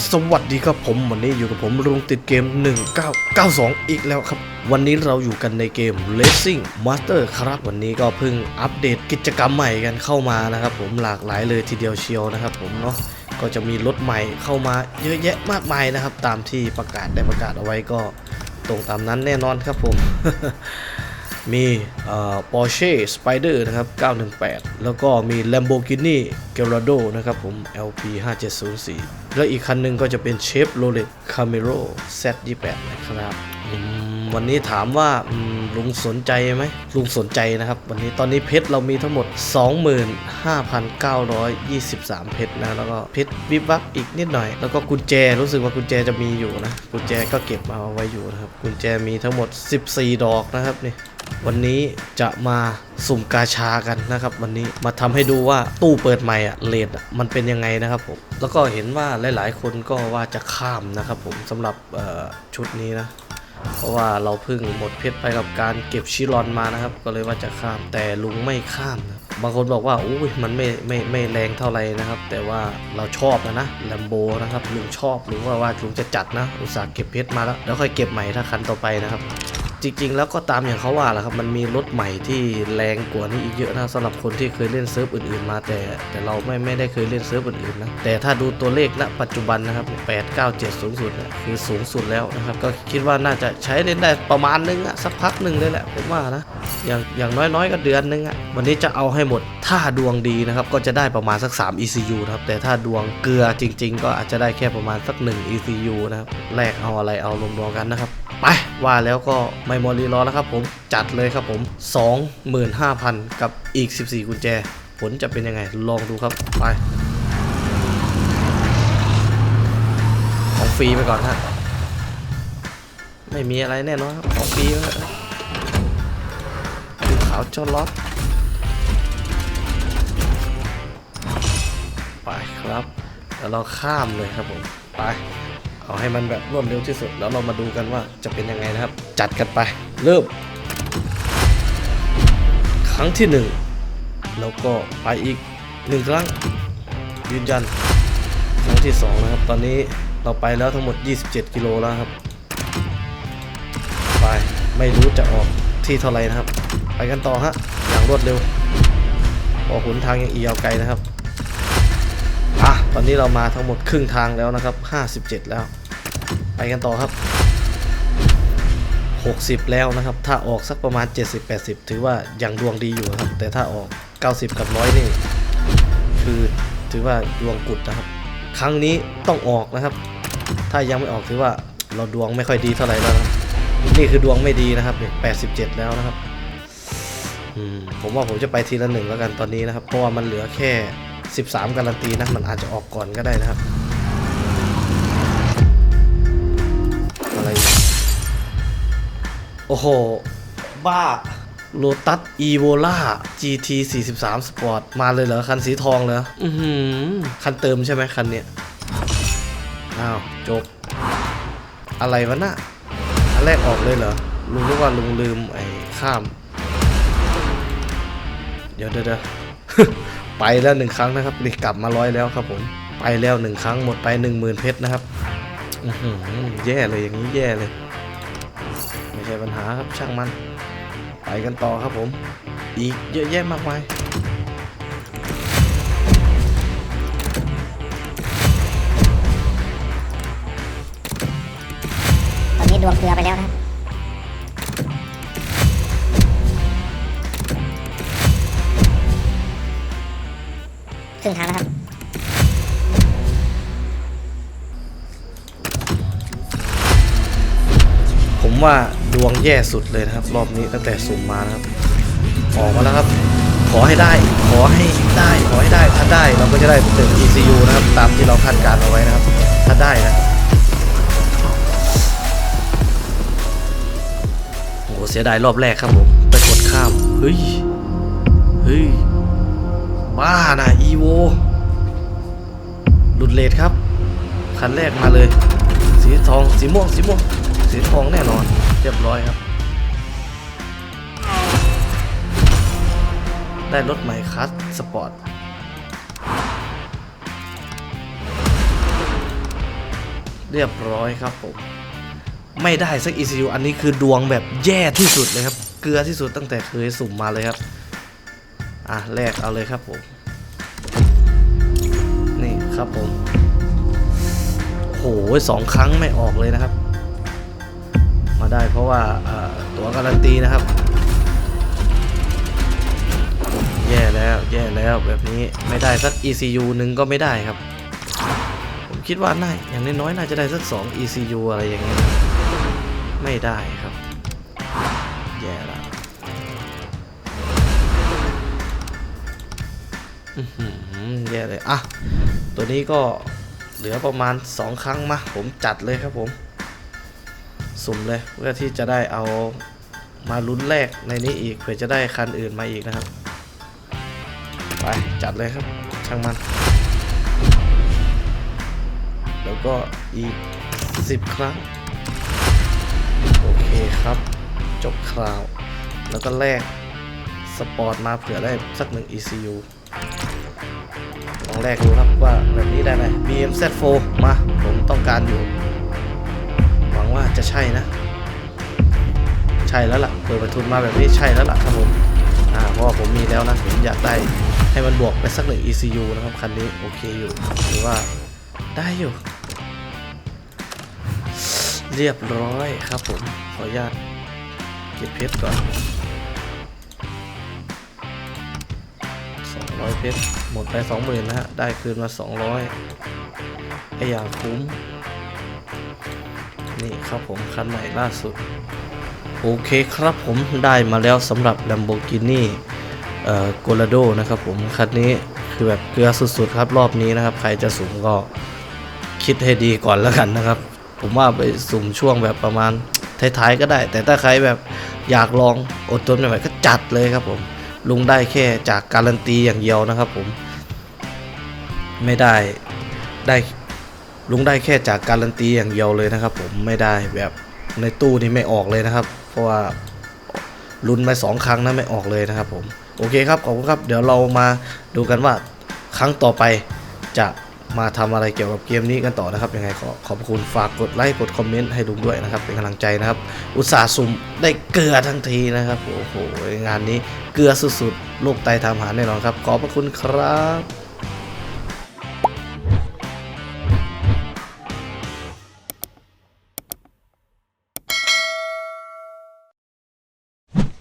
สวัสดีครับผมวันนี้อยู่กับผมลุงติดเกม 1992 อีกแล้วครับ วันนี้เราอยู่กันในเกม Racing Master ครับ วันนี้ก็เพิ่งอัปเดตกิจกรรมใหม่กันเข้ามานะครับผมหลากหลายเลยทีเดียวเชียวนะครับผมเนาะก็จะมีรถใหม่เข้ามาเยอะแยะมากมายนะครับ ตามที่ประกาศได้ประกาศเอาไว้ก็ตรงตามนั้นแน่นอนครับผม มีเอ่อ Porsche Spider นะครับ 918 แล้วก็มี Lamborghini Gallardo นะครับผม LP 5704 แล้วอีกคันหนึ่งก็จะเป็น Chevrolet Camaro Z28 นะครับอืมวันนี้ถามว่าอืมลุงสนใจไหมลุงสนใจนะครับ วันนี้ตอนนี้เพชรเรามีทั้งหมด 25,923 เพชรนะแล้วก็เพชรวิบวับอีกนิดหน่อย แล้วก็กุญแจรู้สึกว่ากุญแจจะมีอยู่นะ กุญแจก็เก็บมาเอาไว้อยู่นะครับ กุญแจมีทั้งหมด 14 ดอกนะครับนี่ วันนี้จะมาสุ่มกาชากันนะครับ วันนี้มาทำให้ดูว่าตู้เปิดใหม่อะเลดอะมันเป็นยังไงนะครับผมแล้วก็เห็นว่าหลาย ๆ คนก็ว่าจะข้ามนะครับผมสำหรับชุดนี้นะ เพราะว่าเราเพิ่งหมดเพชรไปกับการเก็บชิรอนมานะครับ ก็เลยว่าจะข้ามแต่ลุงไม่ข้ามนะบางคนบอกว่าอุ้ยมันไม่ไม่ไม่แรงเท่าไหร่นะครับ แต่ว่าเราชอบนะนะแลมโบนะครับลุงชอบลุงว่าว่าลุงจะจัดนะ อุตส่าห์เก็บเพชรมาแล้วแล้วค่อยเก็บใหม่ถ้าคันต่อไปนะครับ จริง ๆ แล้วก็ตามอย่างเขาว่าแหละครับ มันมีรถใหม่ที่แรงกว่านี้อีกเยอะนะสำหรับคนที่เคยเล่นเซิร์ฟอื่นๆมาแต่ แต่เราไม่ไม่ได้เคยเล่นเซิร์ฟอื่นๆนะแต่ถ้าดูตัวเลขณปัจจุบันนะครับ8 9 7 สูงสุดเนี่ยคือสูงสุดแล้วนะครับก็คิดว่าน่าจะใช้เล่นได้ประมาณนึงอะสักพักหนึ่งเลยแหละผมว่านะอย่างอย่างน้อยๆก็เดือนนึงอะวันนี้จะเอาให้หมดถ้าดวงดีนะครับก็จะได้ประมาณสัก 3 ECU นะครับแต่ถ้าดวงเกลือจริง ๆ ก็อาจจะได้แค่ประมาณสัก 1 ECU นะครับแลกเอาอะไรเอารวมๆกันนะครับ ไปว่าแล้วก็ไม่มอรีรอแล้วครับผมจัดเลยครับผม 25,000 กับอีก 14 กุญแจ ผลจะเป็นยังไงลองดูครับไปของฟรีไปก่อนฮะไม่มีอะไรแน่นอนครับของฟรีไปก่อนดูขาวจ้าล็อตไปครับแล้วเราข้ามเลยครับผมไป เอาให้มันแบบรวดเร็วที่สุด แล้วเรามาดูกันว่าจะเป็นยังไงนะครับ จัดกันไป เริ่ม ครั้งที่หนึ่งแล้วก็ไปอีกหนึ่งครั้ง ยืนยัน ครั้งที่สองนะครับ ตอนนี้เราไปแล้วทั้งหมด 27 กิโลแล้วครับ ไปไม่รู้จะออกที่เท่าไหร่นะครับ ไปกันต่อฮะอย่างรวดเร็วพอหนทางยังอียาวไกลนะครับ ตอนนี้เรามาทั้งหมดครึ่งทางแล้วนะครับ 57 แล้ว ไปกันต่อครับ 60 แล้วนะครับ ถ้าออกสักประมาณ 70-80 ถือว่ายังดวงดีอยู่ครับ แต่ถ้าออก 90 กับ100นี่ คือถือว่าดวงกุดนะครับ ครั้งนี้ต้องออกนะครับ ถ้ายังไม่ออกถือว่าเราดวงไม่ค่อยดีเท่าไหร่แล้วนะนี่คือดวงไม่ดีนะครับ87 แล้วนะครับผมว่าผมจะไปทีละหนึ่งแล้วกันตอนนี้นะครับ เพราะว่ามันเหลือแค่ 13 การันตีนะ มันอาจจะออกก่อนก็ได้นะครับ อะไรเนี่ยโอ้โห บ้าโ o ตัสอีโวล่า GT 43 Sport มาเลยเหรอ คันสีทองเหรออือหือ คันเติมใช่ไหมคันเนี้ย อ้าว จบ อะไรวะน่ะอันแรกออกเลยเหรอ ลุงนึกว่าลุงลืมไอ้ข้าม เดี๋ยวเดี๋ยวเดี๋ยว ไปแล้วหนึ่งครั้งนะครับนี่กลับมาร้อยแล้วครับผมไปแล้วหนึ่งครั้งหมดไปหนึ่งหมื่นเพชรนะครับอือหือแย่เลยอย่างนี้แย่เลย ไม่ใช่ปัญหาครับช่างมัน ไปกันต่อครับผม อีกเยอะแยะมากมายตอนนี้ดวงเกลือไปแล้วนะครับ ครึ่งทางแล้วครับผมว่าดวงแย่สุดเลยนะครับ รอบนี้ตั้งแต่สุ่มมานะครับออกมาแล้วครับ ขอให้ได้ ขอให้ได้ ขอให้ได้ ถ้าได้เราก็จะได้ตึก ECU นะครับ ตามที่เราคาดการณ์เอาไว้นะครับ ถ้าได้นะโอ้โหเสียดายรอบแรกครับผม ไปกดข้าม เฮ้ย เฮ้ย บ้านะอีโวหลุดเลทครับ คันแรกมาเลย สีทองสีม่วงสีม่วงสีทองแน่นอน เรียบร้อยครับ ได้รถใหม่คัสสปอร์ตเรียบร้อยครับผมไม่ได้สัก ECU อันนี้คือดวงแบบแย่ที่สุดเลยครับ เกลือที่สุดตั้งแต่เคยสุ่มมาเลยครับ อะแลกเอาเลยครับผม นี่ครับผมโหสองครั้งไม่ออกเลยนะครับ มาได้เพราะว่าตัวการันตีนะครับ แย่แล้วแย่แล้วแบบนี้ไม่ได้สัก ECU หนึ่งก็ไม่ได้ครับ ผมคิดว่าน่าอย่างน้อยๆน่าจะได้สัก 2 ECU อะไรอย่างเงี้ยไม่ได้ครับ แย่และ แย่เลย อะ ตัวนี้ก็เหลือประมาณ 2 ครั้งมา ผมจัดเลยครับผม สุ่มเลยเพื่อที่จะได้เอามาลุ้นแรกในนี้อีกเผื่อจะได้คันอื่นมาอีกนะครับ ไป จัดเลยครับ ช่างมัน แล้วก็อีก 10 ครั้ง โอเคครับ จบคราว แล้วก็แลกสปอร์ตมาเผื่อได้สักหนึ่ง ECU ลองแลกดูครับว่าแบบนี้ได้ไหม BMZ4 มา ผมต้องการอยู่ หวังว่าจะใช่นะ ใช่แล้วล่ะ เปิดประทุนมาแบบนี้ใช่แล้วล่ะครับผมอ่าเพราะว่าผมมีแล้วนะ ผมอยากได้ให้มันบวกไปสักหนึ่ง ECU นะครับ คันนี้ โอเคอยู่หรือว่าได้อยู่ เรียบร้อยครับผม ขออนุญาตเก็บเพชรก่อน 200เพชรหมดไป20,000นะฮะ ได้คืนมา200ไอ้อย่างคุ้ม นี่ครับผมคันใหม่ล่าสุด โอเคครับผมได้มาแล้วสำหรับ Lamborghini เอ่อ Colorado นะครับผม คันนี้คือแบบเกลือสุดๆครับรอบนี้นะครับ ใครจะสุ่มก็คิดให้ดีก่อนแล้วกันนะครับ ผมว่าไปสุ่มช่วงแบบประมาณท้ายๆก็ได้ แต่ถ้าใครแบบอยากลองอดทนไม่ไหวก็จัดเลยครับผม ลุงได้แค่จากการันตีอย่างเดียวนะครับผม ไม่ได้ได้ลุงได้แค่จากการันตีอย่างเดียวเลยนะครับ ผมไม่ได้แบบในตู้นี้ไม่ออกเลยนะครับ เพราะว่าลุ้นไปสองครั้งนะไม่ออกเลยนะครับผมโอเคครับขอบคุณครับ เดี๋ยวเรามาดูกันว่าครั้งต่อไปจะ มาทำอะไรเกี่ยวกับเกมนี้กันต่อนะครับยังไงขอขอบคุณฝากกดไลค์กดคอมเมนต์ให้ลุงด้วยนะครับ เป็นกำลังใจนะครับ อุตส่าห์สุ่มได้เกลือทั้งทีนะครับโอ้โหงานนี้เกลือสุดๆโลกไตทำหาแน่นอนครับ ขอบพระคุณครับ